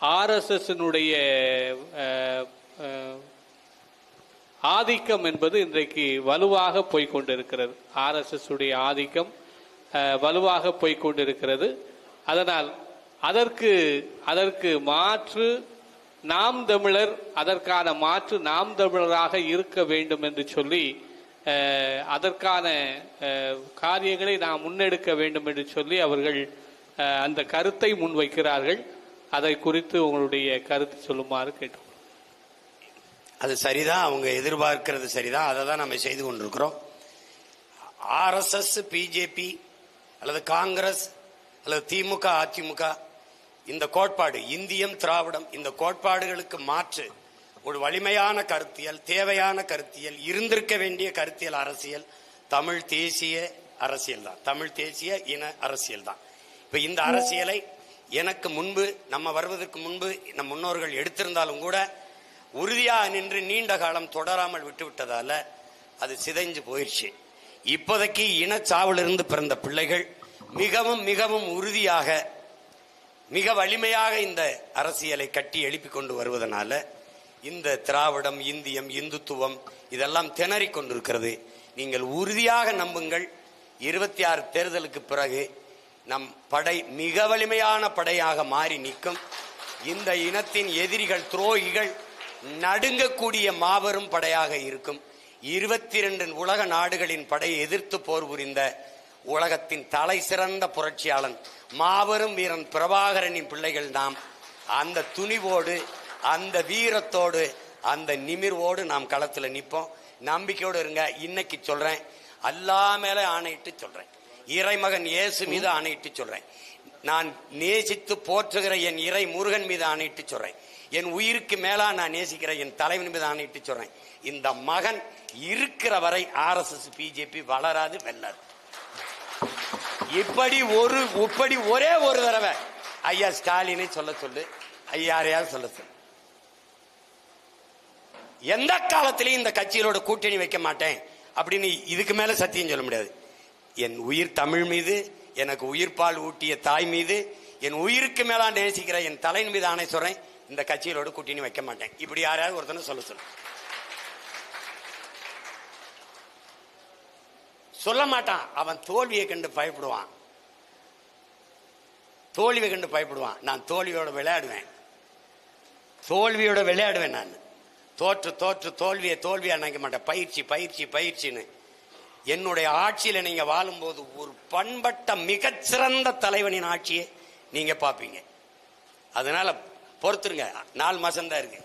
ஆர்எஸ்எஸ்னுடைய ஆதிக்கம் என்பது இன்றைக்கு வலுவாக போய்கொண்டிருக்கிறது. ஆர்எஸ்எஸ் உடைய ஆதிக்கம் வலுவாக போய்க்கொண்டிருக்கிறது அதனால் அதற்கு அதற்கு மாற்று நாம் தமிழர் அதற்கான மாற்று நாம் தமிழராக இருக்க வேண்டும் என்று சொல்லி அதற்கான காரியங்களை நாம் முன்னெடுக்க வேண்டும் என்று சொல்லி அவர்கள் அந்த கருத்தை முன்வைக்கிறார்கள். அதை குறித்து உங்களுடைய கருத்து சொல்லுமாறு கேட்டு அது சரிதான் அவங்க எதிர்பார்க்கிறது சரிதான் அதை தான் நம்ம செய்து கொண்டிருக்கிறோம். ஆர்எஸ்எஸ் பிஜேபி அல்லது காங்கிரஸ் அல்லது திமுக அதிமுக இந்த கோட்பாடு இந்தியம் திராவிடம் இந்த கோட்பாடுகளுக்கு மாற்று ஒரு வலிமையான கருத்தியல் தேவையான கருத்தியல் இருந்திருக்க வேண்டிய கருத்தியல் அரசியல் தமிழ் தேசிய அரசியல் தான். தமிழ் தேசிய இன அரசியல் தான். இப்ப இந்த அரசியலை எனக்கு முன்பு நம்ம வருவதற்கு முன்பு நம் முன்னோர்கள் எடுத்திருந்தாலும் கூட உறுதியாக நின்று நீண்ட காலம் தொடராமல் விட்டுவிட்டதால அது சிதைஞ்சு போயிடுச்சு. இப்போதைக்கு இனச்சாவிலிருந்து பிறந்த பிள்ளைகள் மிகவும் மிகவும் உறுதியாக மிக வலிமையாக இந்த அரசியலை கட்டி எழுப்பிக் கொண்டு வருவதனால இந்த திராவிடம் இந்தியம் இந்துத்துவம் இதெல்லாம் திணறிக் கொண்டிருக்கிறது. நீங்கள் உறுதியாக நம்புங்கள். இருபத்தி ஆறு தேர்தலுக்கு பிறகு நம் படை மிக வலிமையான படையாக மாறி நிற்கும். இந்த இனத்தின் எதிரிகள் துரோகிகள் நடுங்கக்கூடிய மாபெரும் படையாக இருக்கும். இருபத்தி ரெண்டு உலக நாடுகளின் படையை எதிர்த்து போர் புரிந்த உலகத்தின் தலை சிறந்த புரட்சியாளன் மாபெரும் வீரன் பிரபாகரனின் பிள்ளைகள் நாம். அந்த துணிவோடு அந்த வீரத்தோடு அந்த நிமிர்வோடு நாம் களத்தில் நிற்போம். நம்பிக்கையோடு இருங்க இன்னைக்கு சொல்றேன். அல்லா மேல ஆணையிட்டு சொல்றேன். இறைமகன் இயேசு மீது ஆணையிட்டு சொல்றேன். நான் நேசித்து போற்றுகிற என் இறை முருகன் மீது ஆணையிட்டு சொல்றேன். என் உயிருக்கு மேலா நான் நேசிக்கிற என் தலைவன் மீது ஆணையிட்டு சொல்றேன். இந்த மகன் இருக்கிற வரை ஆர்எஸ்எஸ் பிஜேபி வளராது வெல்லாது. இப்படி ஒரு இப்படி ஒரே ஒரு தடவை. ஐயா ஸ்டாலினை சொல்ல சொல்லு. ஐயாரையாவது சொல்ல சொல்லு. எந்த காலத்திலையும் இந்த கட்சிகளோட கூட்டணி வைக்க மாட்டேன். அப்படின்னு இதுக்கு மேல சத்தியம் சொல்ல முடியாது. என் உயிர் தமிழ் மீது எனக்கு உயிர்ப்பால் ஊட்டிய தாய் மீது என் உயிருக்கு மேலாம் நேசிக்கிற என் தலையின் மீது ஆணை சொல்றேன் இந்த கட்சிகளோட கூட்டணி வைக்க மாட்டேன். இப்படி யாராவது ஒருத்தனை சொல்ல சொல்லு. சொல்ல மாட்டான். அவன் தோல்வியை கண்டு பயப்படுவான். தோல்வியை கண்டு பயப்படுவான். நான் தோல்வியோட விளையாடுவேன். தோல்வியோட விளையாடுவேன் நான். தோற்று தோற்று தோல்வியை தோல்வியா நினைக்க மாட்டேன். பயிற்சி பயிற்சி பயிற்சின்னு. என்னுடைய ஆட்சியில நீங்க வாழும்போது ஒரு பண்பட்ட மிகச்சிறந்த தலைவனின் ஆட்சியை நீங்க பார்ப்பீங்க. அதனால பொறுத்துருங்க. நாலு மாசம் தான் இருக்கு.